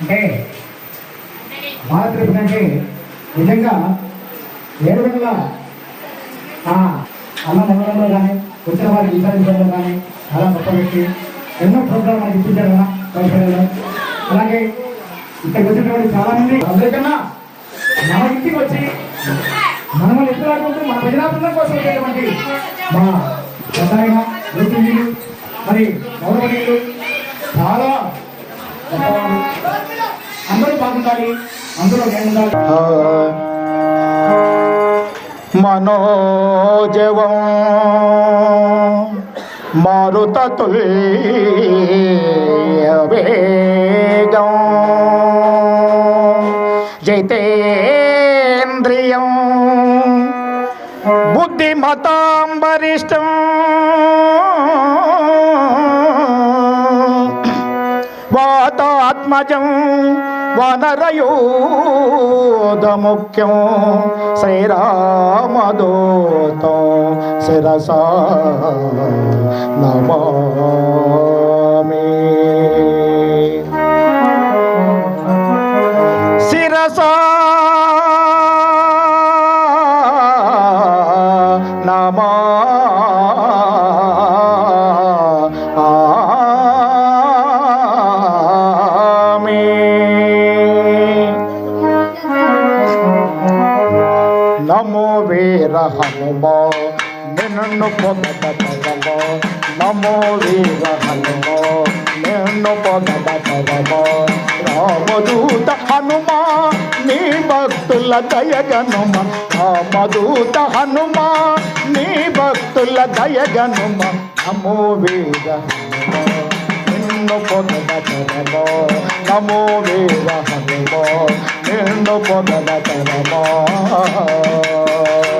అంటే మాతృ అంటే నిజంగా ఏ విధంగా అన్న మండలంలో కానీ వచ్చిన వారికి విచారించడంలో కానీ చాలా గొప్ప వ్యక్తి. ఎన్నో ప్రోగ్రామ్ మనకి ఇప్పించారు కదా కౌశల్యంలో అలాగే ఇక్కడికి వచ్చినటువంటి చాలా మంది అందరికన్నా మన ఇంటికి వచ్చి మనం ఎదురాకుంటూ మన ప్రజాబృందం కోసం వచ్చేటువంటి మా పెద్దలైన వృత్తిజీలు మరి గౌరవనీయులు చాలా అందరూ బాగుండాలి అందరూ ఉండాలి మనోజవం మారుత మారుతతుల్యవేగం జైతేంద్రియం बुद्धिमतां वरिष्ठं। वातात्मजं वनरयोधमुख्यं श्रीरामदूतो शिरसा नमामि। పొగడతరమ నమో వీర హనుమ నిన్ను పొగడతరమ రామదూత హనుమా నీ భక్తుల దయగనుమ రామదూత హనుమా నీ భక్తుల దయగనుమ నమో వీర నిన్ను పొగద పొగడతరమో నమో వీర హనుమో నిన్ను పొగడతరమో పక్క.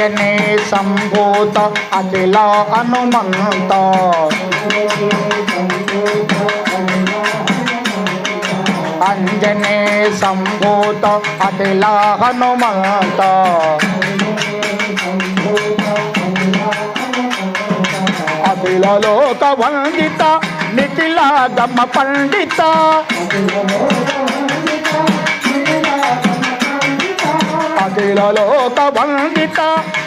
అంజనే సంభూత అఖిల హనుమంత. అంజనే సంభూత అఖిల హనుమంత. అఖిల లోక వందిత నిఖిల గమ పండిత. అఖిల లోక వందిత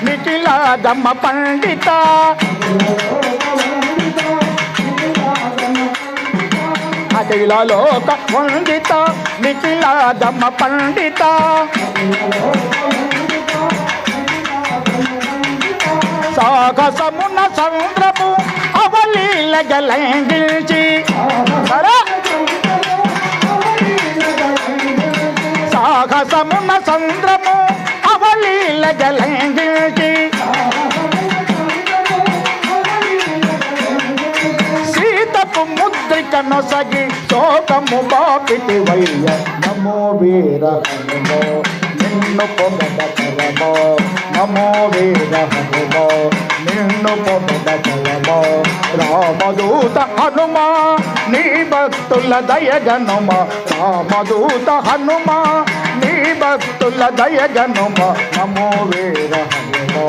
నిఖిల దమ్మ పండిత. అఖిల లోక వందిత నిఖిల దమ్మ పండిత. సాగసమున సంద్రము అవలీల గలంగిల్చి సాగసమున సాహసమున ముద్రిక నొసగి శోకము బాపిటి వయ్య నమో వీర నిన్ను పొగడ నమో వీర హనుమో నిన్ను పొగడ రామదూత హనుమా నీ భక్తుల దయగనుమ రామదూత హనుమా నీ భక్తుల దయగనుమ నమో వీర హనుమో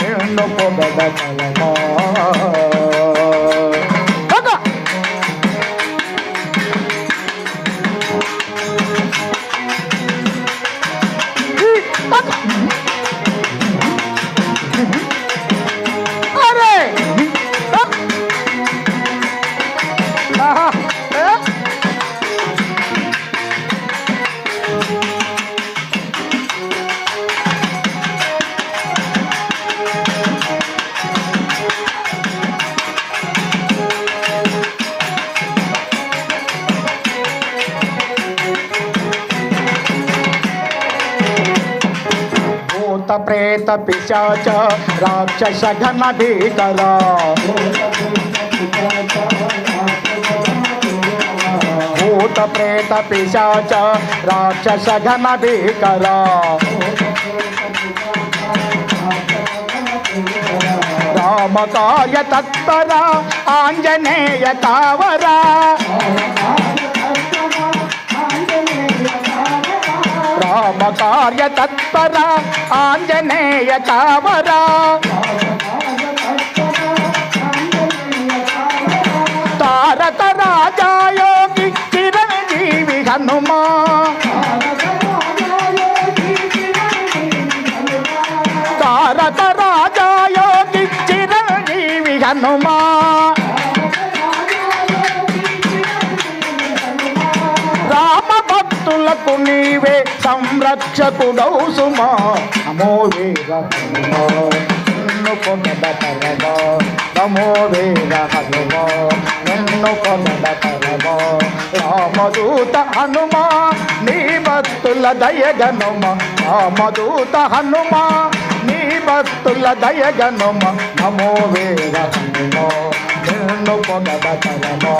నిన్ను పొగడ ప్రేత పిశాచ రాక్షస ఘన భీకర భూత ప్రేత పిశాచ రాక్షస ఘన భీకర రామ కార్య తత్పర ఆంజనేయ కావరా రామ కార్య తత్పర ఆంజనేయ కావరా తారక రాజాయోగి చిరంజీవి హనుమా. తారక రాజాయోగి చిరంజీవి హనుమా. సంరక్షకుడౌ సుమా నమో వేద నిన్ను కొనడ పరమా. నమో వేద హనుమా. నిన్ను కొనడ పరమా. రామదూత హనుమా నీ భక్తుల దయగనుమ రామదూత హనుమా నీ భక్తుల దయగనుమ నమో వేద హనుమా. నిన్ను కొనడ పరమా.